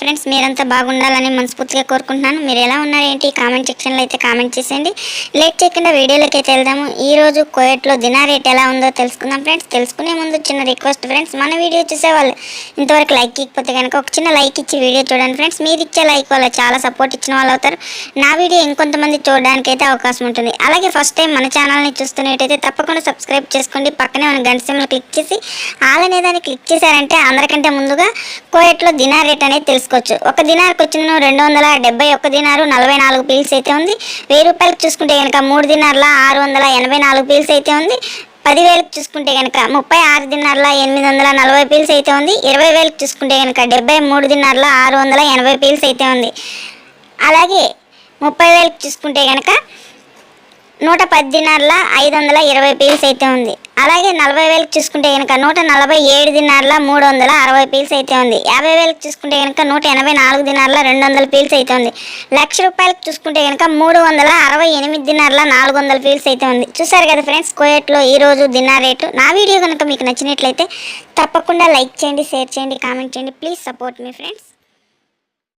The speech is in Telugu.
ఫ్రెండ్స్ మీరంతా బాగుండాలని మనస్ఫూర్తిగా కోరుకుంటున్నాను. మీరు ఎలా ఉన్నారు ఏంటి కామెంట్ సెక్షన్లో అయితే కామెంట్ చేసేయండి. లేట్ చేయకుండా వీడియోలోకి అయితే వెళ్దాము. ఈ రోజు కోయట్లో దినా రేట్ ఎలా ఉందో తెలుసుకుందాం ఫ్రెండ్స్ తెలుసుకునే ముందు చిన్న రిక్వెస్ట్ ఫ్రెండ్స్ మన వీడియో చూసేవాళ్ళు ఇంతవరకు లైక్ ఇకపోతే కనుక ఒక చిన్న లైక్ ఇచ్చి వీడియో చూడండి ఫ్రెండ్స్ మీరు ఇచ్చే లైక్ వల్ల చాలా సపోర్ట్ ఇచ్చిన వాళ్ళు అవుతారు. నా వీడియో ఇంకొంతమంది చూడడానికి అయితే అవకాశం ఉంటుంది. అలాగే ఫస్ట్ టైం మన ఛానల్ని చూస్తున్నట్టయితే తప్పకుండా సబ్స్క్రైబ్ చేసుకోండి. పక్కనే మన గంట సింబల్ క్లిక్ చేసి ఆల్ అనే దాన్ని క్లిక్ చేశారంటే అందరికంటే ముందుగా కోయట్లో దినా రేట్ అనేది తీసుకోవచ్చు. ఒక దినార్కి వచ్చిన రెండు వందల డెబ్బై ఒక్క దినారు నలభై నాలుగు పీల్స్ అయితే ఉంది. వెయ్యి రూపాయలకు చూసుకుంటే కనుక మూడు దినార్ల ఆరు వందల ఎనభై నాలుగు పీల్స్ అయితే ఉంది. పదివేలకు చూసుకుంటే కనుక ముప్పై ఆరు దినార్ల ఎనిమిది వందల నలభై పీల్స్ అయితే ఉంది. ఇరవై వేలకు చూసుకుంటే కనుక డెబ్బై మూడు దినార్ల ఆరు వందల ఎనభై పీల్స్ అయితే ఉంది. అలాగే ముప్పై వేలకు చూసుకుంటే కనుక నూట పది దినార్ల ఐదు వందల ఇరవై పీల్స్ అయితే ఉంది. అలాగే నలభై వేలకు చూసుకుంటే కనుక నూట నలభై ఏడు దినార్ల మూడు వందల అరవై పీల్స్ అయితే ఉంది. యాభై వేలకు చూసుకుంటే కనుక నూట ఎనభై నాలుగు దినార్ల రెండు వందల పీల్స్ అయితే ఉంది. లక్ష రూపాయలకు చూసుకుంటే కనుక మూడు వందల అరవై ఎనిమిది దినార్ల నాలుగు వందల పీల్స్ అయితే ఉంది. చూసారు కదా ఫ్రెండ్స్ కోయట్లో ఈరోజు దినార్ రేటు. నా వీడియో కనుక మీకు నచ్చినట్లయితే తప్పకుండా లైక్ చేయండి షేర్ చేయండి కామెంట్ చేయండి. ప్లీజ్ సపోర్ట్ మీ ఫ్రెండ్స్.